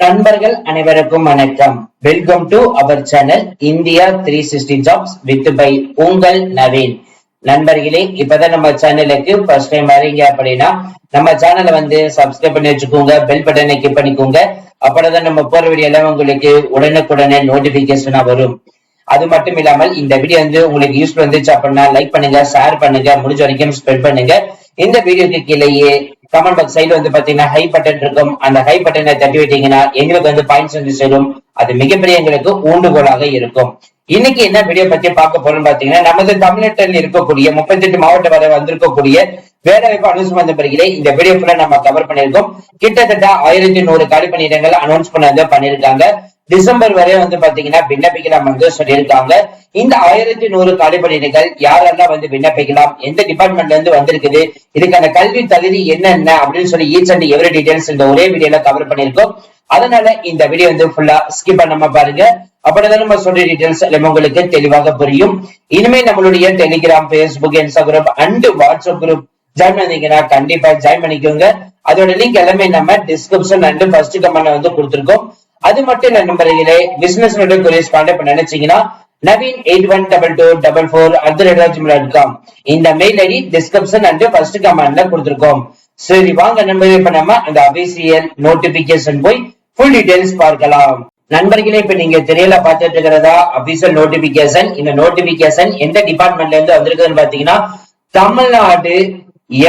நண்பர்கள் அனைவருக்கும் வணக்கம். Welcome to our channel India three sixty jobs with by உங்கள் நவீன். நண்பர்களே இப்பதான் நம்ம சேனலுக்கு ஃபர்ஸ்ட் டைம் வரீங்க அப்படின்னா நம்ம சேனலை வந்து சப்ஸ்கிரைப் பண்ணி வச்சுக்கோங்க பெல் பட்டனை கிளிக் பண்ணிக்கோங்க. அப்படிதான் நம்ம போற வீடியோ எல்லாம் உங்களுக்கு உடனுக்குடனே நோட்டிபிகேஷனா வரும். அது மட்டும் இல்லாமல் இந்த வீடியோ வந்து உங்களுக்கு யூஸ்ஃபுல் வந்துச்சு அப்படின்னா லைக் பண்ணுங்க ஷேர் பண்ணுங்க முடிஞ்ச வரைக்கும் ஸ்பெண்ட் பண்ணுங்க. இந்த வீடியோக்கு கீழேயே கமெண்ட் பாக்ஸ் சைடுல வந்து பாத்தீங்கன்னா ஹை பட்டன் இருக்கும். அந்த ஹை பட்டனை தட்டி விட்டீங்கன்னா எங்களுக்கு வந்து பாயிண்ட்ஸ் வந்து சேரும். அது மிகப்பெரிய எங்களுக்கு ஊண்டுகோலாக இருக்கும். இன்னைக்கு என்ன வீடியோ பத்தி பார்க்க போறோம்னு பாத்தீங்கன்னா நமது தமிழ்நாட்டில் இருக்கக்கூடிய முப்பத்தி எட்டு மாவட்டம் வரை வந்திருக்கக்கூடிய வேலைவாய்ப்பு அனௌன்ஸ் பண்ண பிறகு இந்த வீடியோ ஃபுல்லா நம்ம கவர் பண்ணியிருக்கோம். கிட்டத்தட்ட ஆயிரத்தி நூறு காலி பணியிடங்கள் அனௌன்ஸ் பண்ண பண்ணிருக்காங்க டிசம்பர் வரை வந்து பாத்தீங்கன்னா விண்ணப்பிக்கலாம் வந்து சொல்லியிருக்காங்க. இந்த ஆயிரத்தி நூறு காலி பணியிடங்கள் யாரெல்லாம் வந்து விண்ணப்பிக்கலாம்? எந்த டிபார்ட்மெண்ட்ல இருந்து வந்திருக்குது? இதுக்கான கல்வி தகுதி என்னென்ன? அப்படின்னு சொல்லி ஈச் அண்ட் எவ்ரி டீடைல்ஸ் இந்த ஒரே வீடியோல கவர் பண்ணிருக்கோம் அதனால இந்த வீடியோ வந்து ஃபுல்லா ஸ்கிப் பண்ணாம பாருங்க. அப்படிதான் நம்ம சொல்ற டீடைல்ஸ் எல்லாம் உங்களுக்கு தெளிவாக புரியும். இனிமே நம்மளுடைய Telegram Facebook Instagram and WhatsApp group join பண்ணீங்கன்னா கண்டிப்பா ஜாயின் பண்ணிக்கோங்க. அதோட லிங்க் எல்லாமே நம்ம டிஸ்கிரிப்ஷன் அண்ட் ஃபர்ஸ்ட் கமெண்ட்ல வந்து கொடுத்துருக்கோம். அது மட்டும் இல்ல நம்பர்களே பிசினஸ் கொரியர்ஸ் கான்டாக்ட் பண்ண நினைச்சீங்கன்னா Naveen eight one double two double four at dot com இந்த mail ID description and first கமெண்ட்ல கொடுத்துருக்கோம். சரி வாங்க நண்பர்களே இப்ப நம்ம அந்த அபிசியல் நோட்டிபிகேஷன் போய் ஃபுல் டீடைல்ஸ் பார்க்கலாம். நண்பர்களே இப்ப நீங்க தெரியல பார்த்துட்டு இருக்கிறதா? அபிஷியல் நோட்டிபிகேஷன் இந்த நோட்டிபிகேஷன் எந்த டிபார்ட்மெண்ட்ல இருந்து வந்திருக்குன்னு பாத்தீங்கன்னா தமிழ்நாடு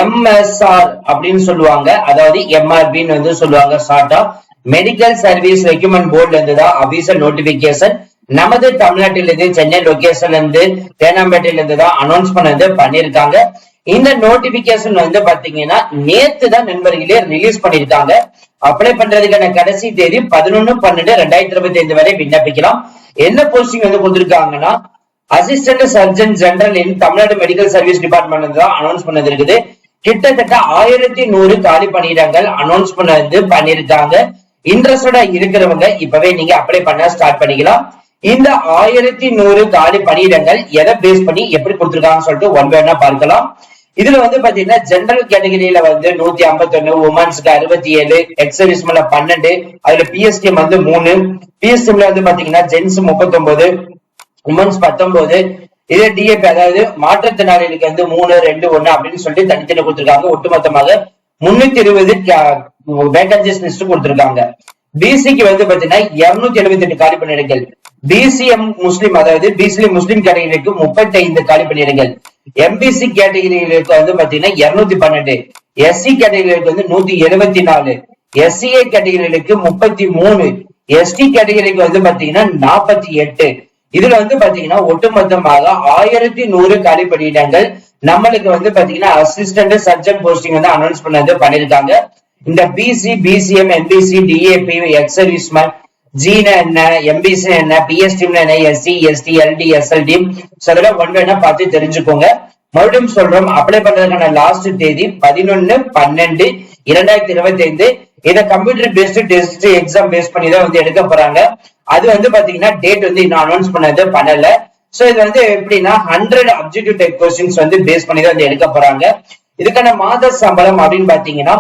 எம்எஸ்ஆர் அப்படின்னு சொல்லுவாங்க. அதாவது எம்ஆர்பின்னு வந்து சொல்லுவாங்க ஷார்ட்டா மெடிக்கல் சர்வீஸ் ரெக்யூமெண்ட் போர்ட்ல இருந்து தான் அபிஷியல் நோட்டிபிகேஷன் நமது தமிழ்நாட்டில இருந்து சென்னை லொகேஷன்ல இருந்து தேனாம்பேட்டையில இருந்து தான் அனௌன்ஸ் பண்ணது பண்ணிருக்காங்க இந்த நோட்டிபிகேஷன் வந்து பாத்தீங்கன்னா நேத்து தான் நண்பர்களே ரிலீஸ் பண்ணிருக்காங்க அப்ளை பண்றதுக்கான கடைசி தேதி பதினொன்னு பன்னெண்டு ரெண்டாயிரத்தி இருபத்தி ஐந்து வரை விண்ணப்பிக்கலாம். என்ன போஸ்டிங் வந்து கொடுத்திருக்காங்கன்னா assistant surgeon general in Tamil Nadu medical service department தான் அனௌன்ஸ் பண்ணது இருக்குது கிட்டத்தட்ட ஆயிரத்தி நூறு காலி பணியிடங்கள் அனௌன்ஸ் பண்ணது பண்ணிருக்காங்க. இன்ட்ரெஸ்டடா இருக்கிறவங்க இப்பவே நீங்க அப்ளை பண்ண ஸ்டார்ட் பண்ணிக்கலாம். இந்த ஆயிரத்தி நூறு காலி பணியிடங்கள் எதை பேஸ் பண்ணி எப்படி கொடுத்துருக்காங்கன்னு சொல்லிட்டு ஒன் வேணா பார்க்கலாம். இதுல வந்து பாத்தீங்கன்னா ஜெனரல் கேட்டகரியில வந்து நூத்தி ஐம்பத்தி ஒண்ணு உமன்ஸ்க்கு அறுபத்தி ஏழு எக்ஸர்விஸ்மெண்ட்ல பன்னெண்டு அதுல பிஎஸ்டிஎம் வந்து மூணு பிஎஸ்டிஎம்ல வந்து பாத்தீங்கன்னா ஜென்ஸ் முப்பத்தி ஒன்பது உமன்ஸ் பத்தொன்பது இதே டிஏபி அதாவது மாற்றுத்திறனாளிகளுக்கு வந்து மூணு ரெண்டு ஒண்ணு அப்படின்னு சொல்லிட்டு தனித்தனி கொடுத்திருக்காங்க. ஒட்டுமொத்தமாக முன்னூத்தி இருபது வேகன்சிஸ் லிஸ்ட் கொடுத்திருக்காங்க. பிசிக்கு வந்து பாத்தீங்கன்னா இருநூத்தி எழுபத்தி எட்டு காலி பணியிடங்கள். பிசிஎம் முஸ்லிம் அதாவது பிசி முஸ்லிம் கேட்டகரிக்கு முப்பத்தி ஐந்து காலி பணியிடங்கள். எம்பிசி கேட்டகரிகளுக்கு வந்து பாத்தீங்கன்னா இருநூத்தி பன்னெண்டு. எஸ்சி கேட்டகரிகளுக்கு வந்து நூத்தி எழுபத்தி நாலு. எஸ்சிஏ கேட்டகரிகளுக்கு முப்பத்தி மூணு. எஸ்டி கேட்டகரிக்கு வந்து பாத்தீங்கன்னா நாற்பத்தி எட்டு. இதுல வந்து பாத்தீங்கன்னா ஒட்டுமொத்தமாக ஆயிரத்தி நூறு காலி பணியிடங்கள் நம்மளுக்கு வந்து பாத்தீங்கன்னா அசிஸ்டன்ட் சர்ஜன் போஸ்டிங் வந்து அனௌன்ஸ் பண்ணது பண்ணிருக்காங்க. இந்த BC BCM MBC DAP ex serviceman Jeena என்ன எம்பிசி என்ன பிஎஸ்டிம் என்ன எஸ்சி எஸ்டி எல்டி எஸ்எல்டி அதெல்லாம் ஒன்று வேணா பார்த்து தெரிஞ்சுக்கோங்க. மறுபடியும் சொல்றோம் அப்ளை பண்றதுக்கான லாஸ்ட் தேதி பதினொன்னு பன்னெண்டு இரண்டாயிரத்தி இருபத்தி ஐந்து இதை computer based test exam pass பண்ணி தான் வந்து எடுக்க போறாங்க. அது வந்து பாத்தீங்கன்னா டேட் வந்து இன்னும் அனௌன்ஸ் பண்ணது பண்ணல. சோ இது வந்து எப்படின்னா ஹண்ட்ரட் அப்ஜெக்டிவ் டைப் கொஸ்டின்ஸ் வந்து பேஸ் பண்ணி தான் வந்து எடுக்க போறாங்க. இதுக்கான மாத சம்பளம் அப்படின்னு பாத்தீங்கன்னா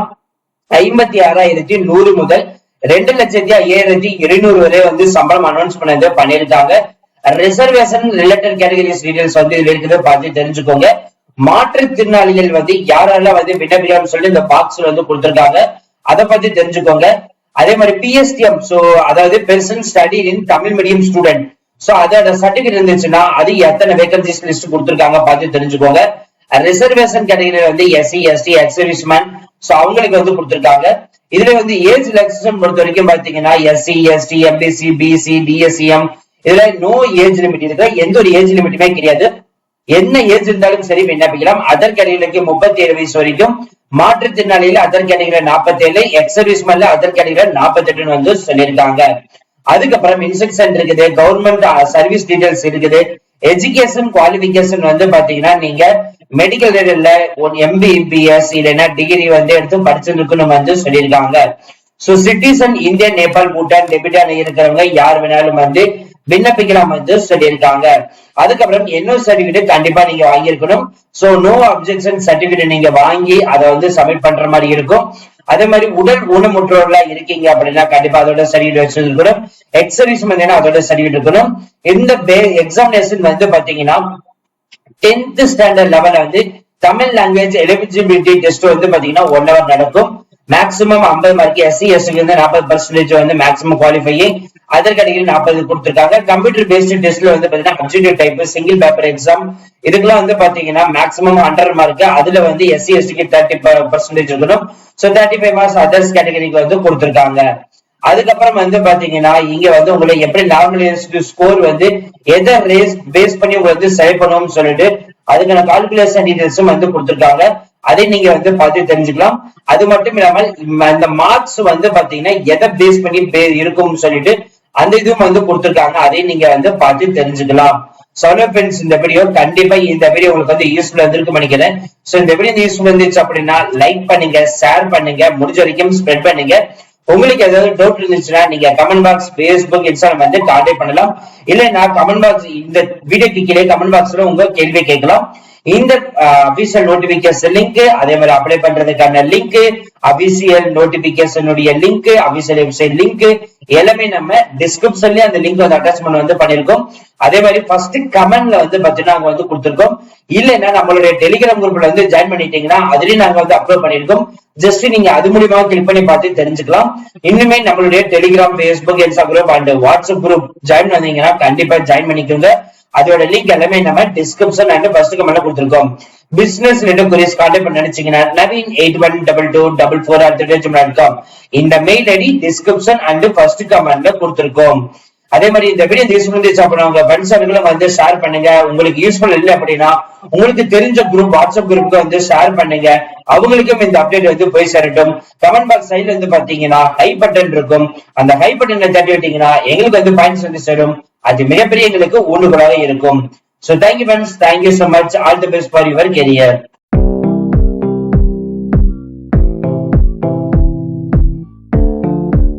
ஐம்பத்தி ஆறாயிரத்தி நூறு முதல் ரெண்டு லட்சத்தி ஐயாயிரத்தி எழுநூறு வரை வந்து சம்பளம் அனௌன்ஸ் பண்ணது பண்ணிருக்காங்க ரிசர்வேஷன் ரிலேட்டட் கேட்டகரிஸ் டீடைல்ஸ் வந்து இதுல இருக்கிறத பார்த்து தெரிஞ்சுக்கோங்க. மாற்றுத்திறனாளிகள் வந்து யாரெல்லாம் வந்து விண்ணப்பிக்கலாம்னு சொல்லி இந்த பாக்ஸ் வந்து கொடுத்துருக்காங்க. அதை பத்தி தெரிஞ்சுக்கோங்க. அதே மாதிரி பிஎஸ்டிஎம் சோ அதாவது person study in Tamil medium student so அதோட சர்டிபிகேட் இருந்துச்சுன்னா அது எத்தனை வேகன்சிஸ் லிஸ்ட் கொடுத்துருக்காங்க பார்த்து தெரிஞ்சுக்கோங்க. ரிசர்வேஷன் கேட்டகரி வந்து SC ST ex serviceman so அவங்களுக்கு வந்து கொடுத்துருக்காங்க. இதுல வந்து ஏஜ் ரிலாக்ஸேஷன் பொறுத்த வரைக்கும் பாத்தீங்கன்னா SC ST MBC BC DSCM இதுல நோ ஏஜ் லிமிட் இருக்கு. எந்த ஒரு ஏஜ் லிமிட்டுமே கிடையாது. என்ன ஏஜ் இருந்தாலும் சரி விண்ணப்பிக்கலாம். அதற்கடிகளுக்கு முப்பத்தி ஏழு வயசு வரைக்கும் மாற்றுத்திறனாளியில அதர் நாற்பத்தி ஏழு எக்ஸர்வீஸ் அதர் கேட்டகரியில நாற்பத்தி எட்டுன்னு வந்து சொல்லியிருக்காங்க. அதுக்கப்புறம் இன்ஸ்ட்ரக்ஷன் இருக்குது கவர்மெண்ட் சர்வீஸ் டீடைல்ஸ் இருக்குது. எஜுகேஷன் குவாலிபிகேஷன் வந்து பாத்தீங்கன்னா நீங்க மெடிக்கல் ரேட்ல ஒன் எம்பிபிஎஸ் இல்லைன்னா டிகிரி வந்து எடுத்து படிச்சிருக்கணும் வந்து சொல்லியிருக்காங்க. So citizen India Nepal Bhutan Tibetan இருக்கிறவங்க யார் வேணாலும் வந்து விண்ணப்பிக்கலாம்? வந்து சொல்லியிருக்காங்க. அதுக்கப்புறம் என்ன சர்டிபிகேட் கண்டிப்பா நீங்க வாங்கியிருக்கணும். சோ நோ அப்ஜெக்ஷன் சர்டிபிகேட் நீங்க வாங்கி அதை வந்து சப்மிட் பண்ற மாதிரி இருக்கும். அதே மாதிரி உடல் ஊனமுற்றோர்களா இருக்கீங்க அப்படின்னா கண்டிப்பா அதோட சர்டிஃபிகேட் வச்சிருக்கணும். எக்ஸரிஸ் வந்து அதோட சர்டிஃபிகேட் இருக்கணும். இந்த எக்ஸாமினேஷன் வந்து பாத்தீங்கன்னா டென்த் ஸ்டாண்டர்ட் லெவல்ல வந்து தமிழ் லாங்குவேஜ் எலிஜிபிலிட்டி டெஸ்ட் வந்து பாத்தீங்கன்னா ஒன் ஹவர் நடக்கும். மேக்ஸிமம் 50 மார்க் எஸ்சி எஸ்சிக்கு வந்து நாற்பது பர்சன்டேஜ் வந்து மேக்ஸிமம் குவாலிஃபை அதர் கேட்டகரி நாற்பது கொடுத்துருக்காங்க. கம்ப்யூட்டர் பேஸ்டு டெஸ்ட்ல வந்து பாத்தீங்கன்னா objective type single paper exam இதுக்கெல்லாம் வந்து பாத்தீங்கன்னா மேக்ஸிமம் ஹண்ட்ரட் மார்க் அதுல வந்து எஸ்சி எஸ்டிக்கு தேர்ட்டி பர்சன்டேஜ் இருக்கணும். So thirty five marks others கேட்டகரிக்கு வந்து கொடுத்துருக்காங்க. அதுக்கப்புறம் வந்து பாத்தீங்கன்னா இங்க வந்து உங்களுக்கு எப்படி நார்மல் ஸ்கோர் வந்து எதை ரேஸ் பேஸ் பண்ணி உங்களுக்கு வந்து செலக்ட் பண்ணுவோம்னு சொல்லிட்டு அதுக்கான கால்குலேஷன் டீடைல்ஸும் வந்து கொடுத்துருக்காங்க. அதை நீங்க வந்து பார்த்து தெரிஞ்சுக்கலாம். அது மட்டும் இல்லாமல் இந்த- மார்க்ஸ் வந்து பாத்தீங்கன்னா எதை பேஸ் பண்ணி பே- இருக்கும்னு சொல்லிட்டு அந்த இதுவும் வந்து கொடுத்துருக்காங்க. அதையும் நீங்க வந்து பார்த்து தெரிஞ்சுக்கலாம். சொல்ல ஃப்ரெண்ட்ஸ் இந்த வீடியோ கண்டிப்பா இந்த வீடியோ உங்களுக்கு வந்து யூஸ்ஃபுல்லா இருந்திருக்கும் நினைக்கிறேன். சோ இந்த வீடியோ யூஸ்ஃபுல் இருந்துச்சு அப்படின்னா லைக் பண்ணுங்க ஷேர் பண்ணுங்க முடிஞ்ச வரைக்கும் ஸ்ப்ரெட் பண்ணுங்க. உங்களுக்கு ஏதாவது டவுட் இருந்துச்சுன்னா நீங்க கமெண்ட் பாக்ஸ் பேஸ்புக் இன்ஸ்டாகிராம் வந்து கான்டாக்ட் பண்ணலாம். இல்லைன்னா கமெண்ட் பாக்ஸ் இந்த வீடியோக்கு கீழே கமெண்ட் பாக்ஸ்ல உங்க கேள்வி கேட்கலாம். இந்த அபிஷியல் நோட்டிபிகேஷன் லிங்க் அதே மாதிரி அப்ளை பண்றதுக்கான லிங்க் அபிஷியல் நோட்டிபிகேஷனுடைய லிங்க் அபிஷியல் வெப்சைட் லிங்க் எல்லாமே நம்ம டிஸ்கிரிப்ஷன்லயே அந்த லிங்க் வந்து அட்டாச்மெண்ட் வந்து பண்ணிருக்கோம் அதே மாதிரி ஃபர்ஸ்ட் கமெண்ட்ல வந்து பாத்தீங்கன்னா நாங்க வந்து கொடுத்திருக்கோம். இல்லைன்னா நம்மளுடைய டெலிகிராம் குரூப்ல வந்து ஜாயின் பண்ணிட்டீங்கன்னா அதுலயும் நாங்க வந்து அப்லோட் பண்ணிருக்கோம் ஜஸ்ட் நீங்க அது மூலியமா கிளிக் பண்ணி பார்த்து தெரிஞ்சுக்கலாம். இன்னுமே நம்மளுடைய Telegram Facebook Instagram and WhatsApp group join பண்ணீங்கன்னா கண்டிப்பா ஜாயின் பண்ணிக்கோங்க. அதோட லிங்க் எல்லாமே நம்ம டிஸ்கிரிப்ஷன் அண்ட் ஃபர்ஸ்ட் கமெண்ட்ல கொடுத்துருக்கோம். பிசினஸ் ரிலேட்டட் குரீஸ் கான்டாக்ட் பண்ண நினைச்சீங்கன்னா Naveen eight one double two double four at dot com இந்த mail ID description and first கமெண்ட்ல கொடுத்துருக்கோம். அதே மாதிரி இந்த வீடியோ யூஸ்ஃபுல் இருந்துச்சு அப்படின்னா உங்க ஃப்ரெண்ட்ஸ் அவர்களும் வந்து ஷேர் பண்ணுங்க. உங்களுக்கு யூஸ்ஃபுல் இல்லை அப்படின்னா உங்களுக்கு தெரிஞ்ச குரூப் வாட்ஸ்அப் குரூப்புக்கு வந்து ஷேர் பண்ணுங்க. அவங்களுக்கும் இந்த அப்டேட் வந்து போய் சேரட்டும். கமெண்ட் பாக்ஸ் சைடுல வந்து பாத்தீங்கன்னா ஹை பட்டன் இருக்கும். அந்த ஹை பட்டனை தட்டி விட்டீங்கன்னா எங்களுக்கு வந்து பாயிண்ட்ஸ் வந்து சேரும். அது மிகப்பெரிய எங்களுக்கு ஊண்டுகோலாக இருக்கும். So thank you friends thank you so much all the best for your career